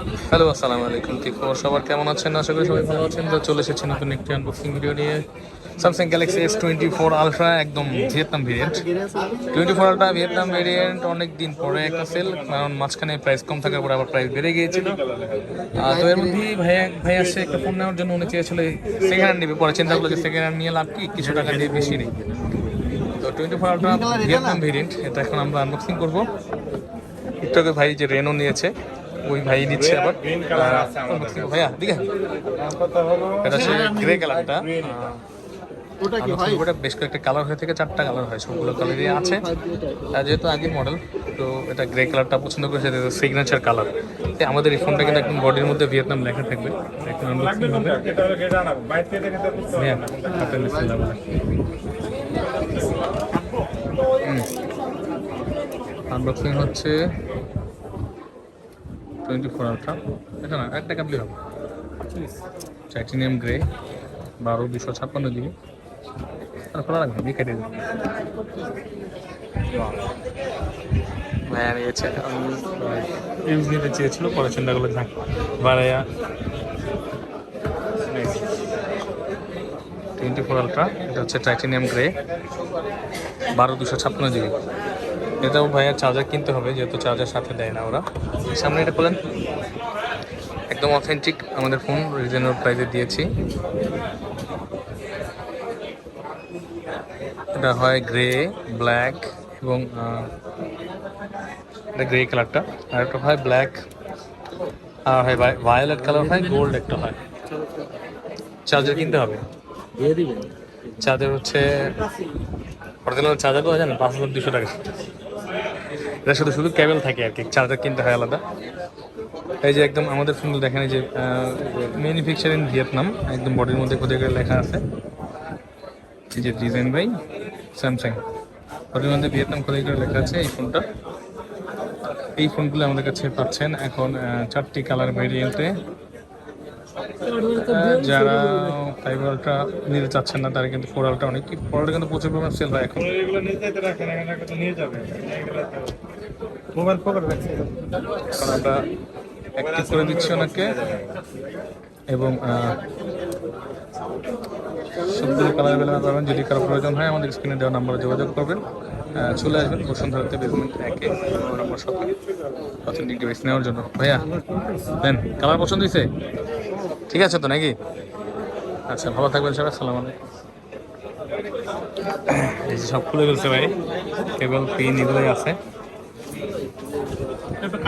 Hello আসসালামু আলাইকুম। কি খবর? সবার কেমন আছেন? আশা করি সবাই ভালো আছেন। তো চলে এসেছি নতুন একটি আনবক্সিং ভিডিও নিয়ে। Samsung Galaxy S twenty four ultra একদম Vietnam variant twenty four ultra Vietnam variant অনেক দিন পরে একটা সেল কারণ মাঝখানে প্রাইস কম থাকার পরে আবার প্রাইস বেড়ে গিয়েছিল। তো এর মধ্যেই ভাইয়া ভাই আসছে একটা ফোন নেওয়ার জন্য। উনি চেয়েছিল সেকেন্ড হ্যান্ড নেবে। পরে চিন্তা করল যে সেকেন্ড হ্যান্ড নিয়ে লাভ কি? কিছু টাকা দিয়ে বেশি নেই। তো twenty four ultra Vietnam variant এটা এখন আমরা আনবক্সিং করব। একটু ভাই যে রেনো নিয়েছে ওই ভাই নিচ্ছে আবার। ভাইয়া দিকে। এটা হচ্ছে গ্রে কালারটা ওটা বেশ কয়েকটা কালার হয়ে থেকে চারটা কালার হয় সবগুলো কালারই আছে। আর যেহেতু আগের মডেল তো এটা গ্রে কালারটা পছন্দ করেছে সিগনেচার কালার আমাদের এই ফোনটা কিন্তু একদম বডির মধ্যে ভিয়েতনাম লেখা থাকবে। এখন আনবক্সিং হচ্ছে টোয়েন্টি ফোর আলট্রা। এটা না একটা কাপলি হবে। টাইটেনিয়াম গ্রে বারো দুশো ছাপ্পান্ন জিবি। আর খোলা রাখবেন দিয়ে কেটে দেবেন। ভাইয়া নিয়েছে ইউজ নিতে চেয়েছিল পরে চিন্তা করল যাক বাড়াইয়া। টোয়েন্টি ফোর আলট্রা এটা হচ্ছে টাইটেনিয়াম গ্রে বারো দুশো ছাপ্পান্ন জিবি। এটাও ভাইয়া চার্জার কিনতে হবে যেহেতু চার্জার সাথে দেয় না ওরা। সামনে এটা বলেন একদম অথেন্টিক আমাদের ফোন রিজনেবল প্রাইসে দিয়েছি। এটা হয় গ্রে ব্ল্যাক এবং এটা গ্রে কালারটা আর একটা হয় ব্ল্যাক আর হয় ভায়োলেট কালার হয় গোল্ড একটা হয়। চার্জার কিনতে হবে। চার্জার হচ্ছে অরিজিনাল চার্জার যায় না পাঁচ হাজার দুশো টাকা। এটা শুধু শুধু কেবল থাকে আর কি চার্জার কিনতে হয় আলাদা। এই যে একদম আমাদের ফোনগুলো দেখেন যে ম্যানুফ্যাকচার ইন ভিয়েতনাম একদম বডির মধ্যে খোদে করে লেখা আছে। এই যে ডিজাইন বাই স্যামসাং বডির মধ্যে ভিয়েতনাম খোদে করে লেখা আছে এই ফোনটা এই ফোনগুলো আমাদের কাছে পাচ্ছেন এখন চারটি কালার ভেরিয়েন্টে যারা ফাইভ আলট্রা নিতে চাচ্ছেন না তারা কিন্তু ফোর আলট্রা অনেক ফোর আলট্রা কিন্তু প্রচুর পরিমাণ সেল হয় এখন। মোবাইল পকেট রাখছি এখন আমরা অ্যাক্টিভ করে দিচ্ছি ওনাকে। এবং সবগুলো কালার অ্যাভেলেবেল পাবেন যদি কারও প্রয়োজন হয় আমাদের স্ক্রিনে দেওয়া নাম্বারে যোগাযোগ করবেন। চলে আসবেন বসুন্ধরাতে বেসমেন্ট একে নম্বর শপে অথেন্টিক ডিভাইস নেওয়ার জন্য। ভাইয়া দেন কালার পছন্দ হয়েছে? ঠিক আছে তো নাকি? আচ্ছা ভালো থাকবেন সবাই সালাম আলাইকুম। এই যে সব খুলে ফেলছে ভাই কেবল পিন এগুলোই আছে। একটা